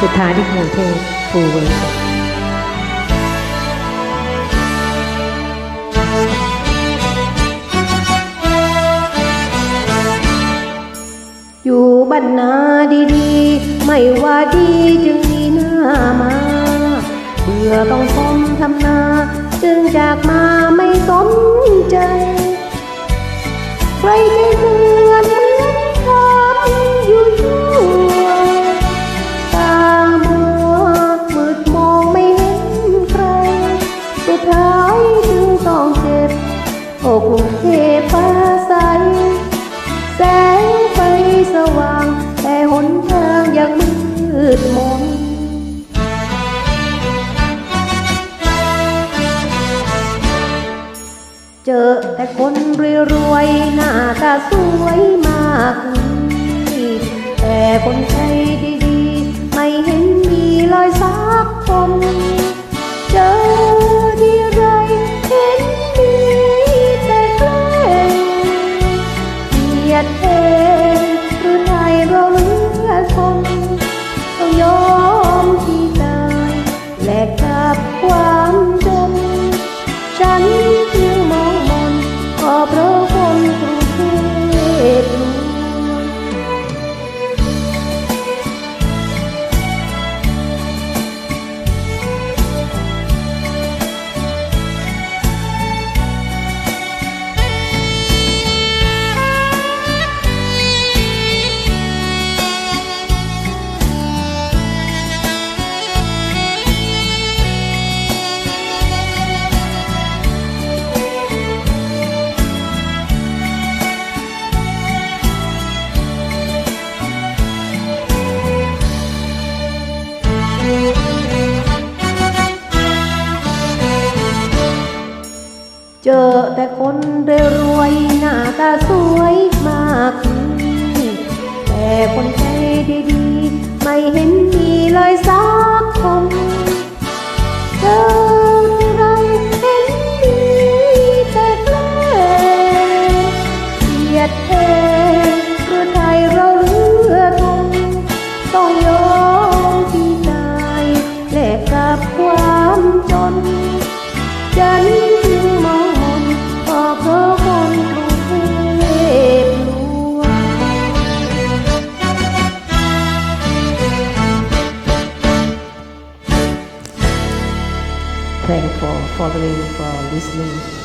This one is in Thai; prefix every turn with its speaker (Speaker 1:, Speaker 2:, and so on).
Speaker 1: สุดท้ายที่กรุงเทพฟูเวอร์อยู่บ้านนาดีๆ ไม่ว่าดีจึงมีหน้ามา เบื่อต้องทมทำนา จึงจากมาไม่สนใจายจึงต้องเจ็บอกกรุงเทพฟ้าใส แสงไฟสว่าง แต่หนทางยังมืดมนเจอแต่คนรวยๆหน้าตาสวยมาก แต่คนใจ ยดเองหรือในเราเลือทน เจอแต่คนรวยๆหน้าตาสวยมากมีแต่คนใจดีๆ ไม่เห็นมีเลยสักคนเจอที่ไรเห็นมีแต่แกล้งเกียดเองหรือไทยเราเลือทนต้องยอมที่ตายแลกกับความจนฉัน Thank you for following for listening